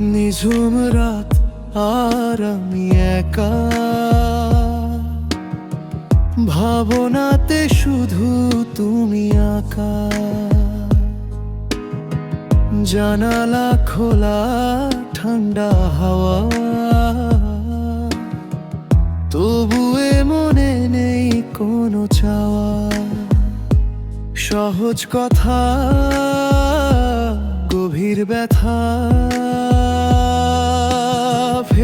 নিঝুম রাত আর আমি একা। ভাবনাতে শুধু তুমি আঁকা। জানালা খোলা, ঠান্ডা হাওয়া। তবুয়ে মনে নেই কোনো চাওয়া। সহজ কথা, গভীর ব্যথা।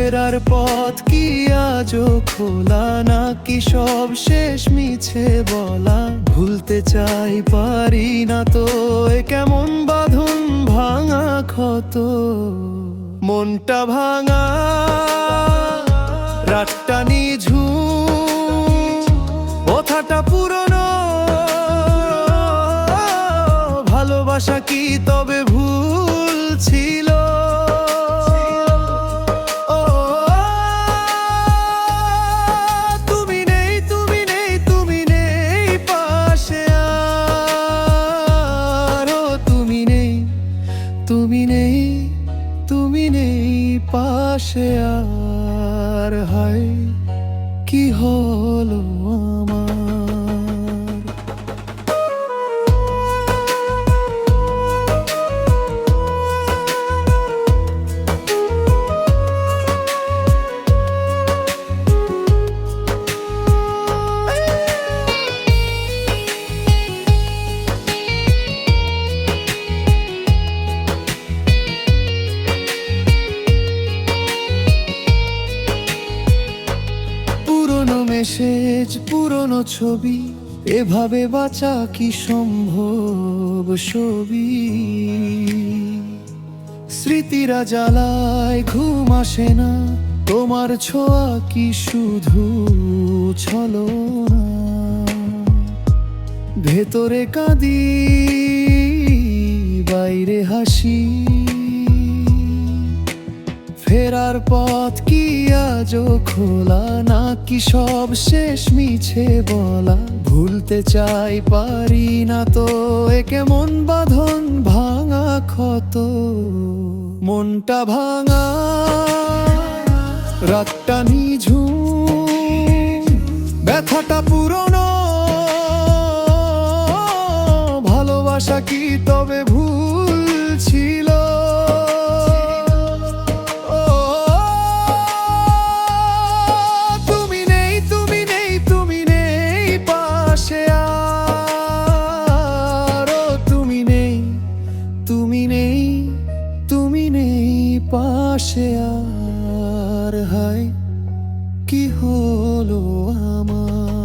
ফেরার পথ কি আজও খোলা নাকি সব শেষ মিছে বলা? ভুলতে চাই, পারি না তো, এ কেমন বাঁধন ভাঙা ক্ষত? মনটা ভাঙা, রাতটা নিঝুম, কথাটা পুরনো। ভালোবাসা কি তবে ভুল ছিল? তুমি নেই তুমি নেই পাশে আর হয় কি হলো আমার? মেসেজ পুরনো ছবি, এভাবে বাঁচা কি সম্ভব ছবি? স্মৃতিরা জ্বালায় ঘুম আসে না, তোমার ছোঁয়া কি শুধু ছলো ভেতরে কাঁদি, বাইরে হাসি। ফেরার পথ কি আজও খোলা নাকি সব শেষ মিছে বলা? ভুলতে চাই, পারি না তো এ কেমন বাঁধন ভাঙা ক্ষত। মনটা ভাঙা, রাতটা নিঝুম, ব্যথাটা পুরনো পাশে আরও তুমি নেই তুমি নেই তুমি নেই পাশে আর হায় কি হলো আমার?